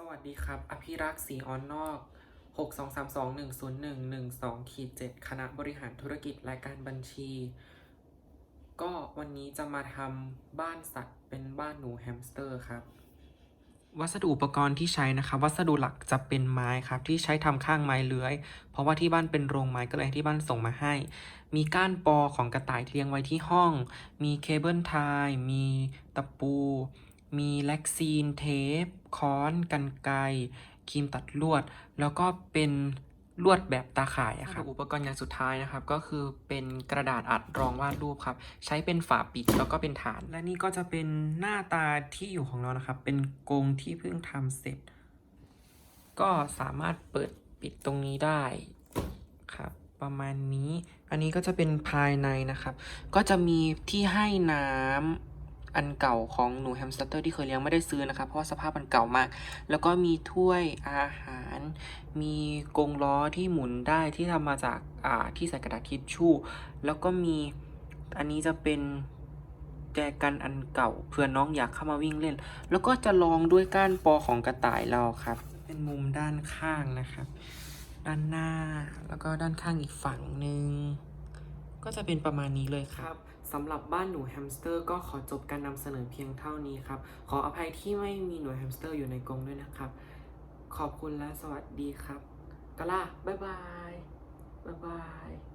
สวัสดีครับ อภิรักษ์ศรีออนนอก 623210112ขีด7คณะบริหารธุรกิจและการบัญชี ก็วันนี้จะมาทำบ้านสัตว์เป็นบ้านหนูแฮมสเตอร์ครับ วัสดุอุปกรณ์ที่ใช้นะครับวัสดุหลักจะเป็นไม้ครับ ที่ใช้ทำข้างไม้เลื้อย เพราะว่าที่บ้านเป็นโรงไม้ก็เลยที่บ้านส่งมาให้ มีก้านปอของกระต่ายเรียงไว้ที่ห้อง มีเคเบิลไทยมีตะปู มีแล็กซีนเทป ค้อนกันไกรครีมตัดลวด แล้วก็เป็นลวดแบบตาข่ายอะครับอุปกรณ์อย่างสุดท้ายนะครับ ก็คือเป็นกระดาษอัดรองวาดรูปครับ ใช้เป็นฝาปิดแล้วก็เป็นฐาน และนี่ก็จะเป็นหน้าตาที่อยู่ของเรานะครับ เป็นกรงที่เพิ่งทำเสร็จ ก็สามารถเปิดปิดตรงนี้ได้ครับ ประมาณนี้ อันนี้ก็จะเป็นภายในนะครับ ก็จะมีที่ให้น้ำ อันเก่าของหนูแฮมสเตอร์ที่เคยเลี้ยงไม่ได้ซื้อนะครับ เพราะว่าสภาพมันเก่ามาก แล้วก็มีถ้วยอาหาร มีกรงล้อที่หมุนได้ที่ทำมาจากอ่าที่ใส่กระดาษทิชชู่ แล้วก็มีอันนี้จะเป็นแจกันอันเก่าเพื่อน้องอยากเข้ามาวิ่งเล่น แล้วก็จะลองด้วยก้านปอของกระต่ายเราครับ เป็นมุมด้านข้างนะครับ ด้านหน้าแล้วก็ด้านข้างอีกฝั่งหนึ่ง ก็จะเป็นประมาณนี้เลยครับสำหรับบ้านหนูแฮมสเตอร์ก็ขอจบการนำเสนอเพียงเท่านี้ครับ ขออภัยที่ไม่มีหนูแฮมสเตอร์อยู่ในกรงด้วยนะครับ ขอบคุณและสวัสดีครับกะล่าบ๊ายบายบ๊ายบาย